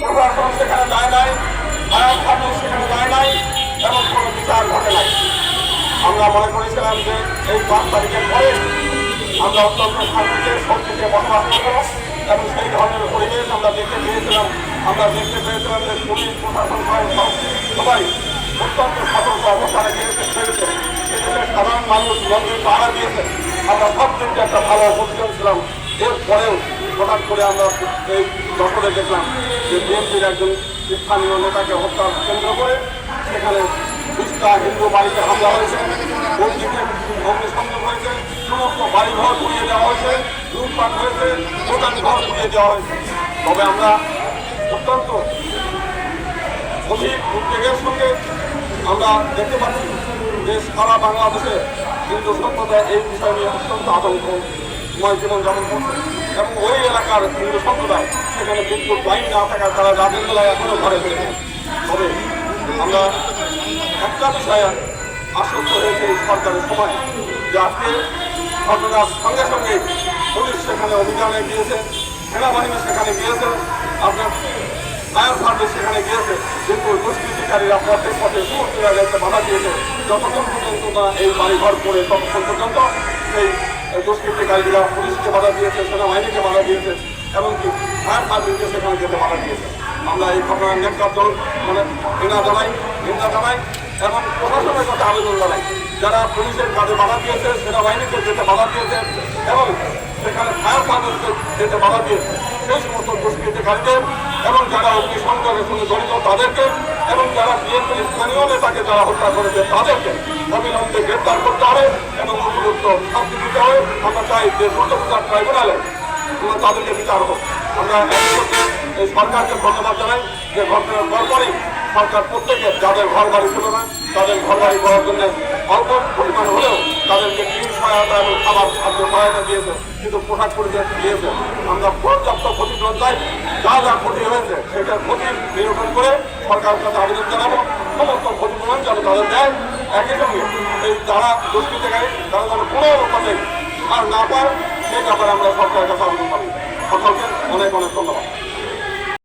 প্রশাসন সেখানে যায় নাই আয়াত খাতুন সেখানে যায় নাই এবং কোনো বিচার ঘটে নাই। আমরা মনে করেছিলাম যে এই পাঁচ তারিখের পরে আমরা অত্যন্ত শান্তিতে শক্তিতে বসবাস করব এবং সেই ধরনের পরিবেশ আমরা দেখতে পেয়েছিলাম। আমরা দেখতে পেয়েছিলাম যে পুলিশ, প্রশাসন সবাই অত্যন্ত সতর্ক অবস্থানে গিয়েছে ছেড়েছে সেক্ষেত্রে সাধারণ মানুষ মন্দির পাহারা দিয়েছে। আমরা সব দিনকে একটা ভালো পজিশন ছিলাম। এরপরেও হঠাৎ করে আমরা এই দশরে দেখলাম যে বিএনপির একজন স্থানীয় নেতাকে হত্যা কেন্দ্র করে সেখানে বিশটা হিন্দু বাড়িতে হামলা হয়েছে, মসজিদে অগ্নিসংযোগ হয়েছে, সমস্ত বাড়িঘর পুড়িয়ে দেওয়া হয়েছে, লুটপাট হয়েছে দোকান ঘর পুড়িয়ে দেওয়া হয়েছে। তবে আমরা অত্যন্ত গভীর উদ্বেগের সঙ্গে আমরা দেখতে পাচ্ছি যে সারা বাংলাদেশে হিন্দু সম্প্রদায় এই বিষয় নিয়ে অত্যন্ত আতঙ্কময় জীবনযাপন করছে। এবং ওই এলাকার হিন্দু সম্প্রদায়, সেখানে বিদ্যুৎ লাইন না থাকার তারা রাতের বেলায় এখনও ঘরে ফিরে তবে আমরা একটা বিষয়ে আশ্বস্ত হয়েছে এই সরকারের সময়, যে আজকে ঘটনার সঙ্গে সঙ্গে পুলিশ সেখানে অভিযানে গিয়েছে, সেনাবাহিনী সেখানে গিয়েছে, আপনার ফায়ার সার্ভিস সেখানে গিয়েছে, কিন্তু দুষ্কৃতিকারীরা পথে পথে সমস্ত জায়গায় বাধা দিয়েছে। যতক্ষণ পর্যন্ত না এই বাড়িঘর করে ততক্ষণ পর্যন্ত সেই দুষ্কৃতিকারীরা পুলিশকে বাধা দিয়েছে, সেনাবাহিনীকে বাধা দিয়েছে, এমনকি ফায়ার সার্ভিসকে সেখানে যেতে বাধা দিয়েছে। আমরা এই ঘটনার নেতৃত্ব মানে ঘৃণা জানাই, নিন্দা জানাই, এবং প্রশাসনের কাছে আবেদন জানাই, যারা পুলিশের কাজে বাধা দিয়েছে, সেনাবাহিনীকে যেতে বাধা দিয়েছে, এবং সেখানে ফায়ার সার্ভিসকে যেতে বাধা দিয়েছে। সেই সমস্ত দুষ্কৃতিকারীদের এবং যারা অগ্নিসংযোগের সঙ্গে জড়িত তাদেরকে, এবং যারা বিএনপির স্থানীয় নেতাকে যারা হত্যা করেছে, তাদেরকে অবিলম্বে গ্রেপ্তার করতে হবে। উপযুক্ত শাস্তি আমরা চাই যে দুর্যোগদার ট্রাইব্যুনালে আমরা তাদেরকে বিচার আমরা এই সরকারকে ধন্যবাদ জানাই যে ঘটনার পরপরই সরকার প্রত্যেকে যাদের ঘর বাড়ি ছিল না, তাদের ঘর বাড়ি করার জন্য অল্প পরিমাণ হলেও তাদেরকে ঋণ সহায়তা এবং খাবার খাদ্য দিয়েছে, কিন্তু পোশাক পরিচয় দিয়েছে। আমরা পর্যাপ্ত ক্ষতিপূরণ চাই, যা যা ক্ষতি হয়েছে সেটার ক্ষতি নিরূপণ করে সরকারের কাছে আবেদন জানাব। সমস্ত ক্ষতিপূরণ যেন তাদের দেয়। একই সঙ্গে যারা দুষ্কৃতিকারী তারা যেন কোনো অবস্থাতে আর না পায়, সেই ব্যাপারে আমরা সরকারের কাছে আবেদন করি সকলকে অনেক অনেক ধন্যবাদ।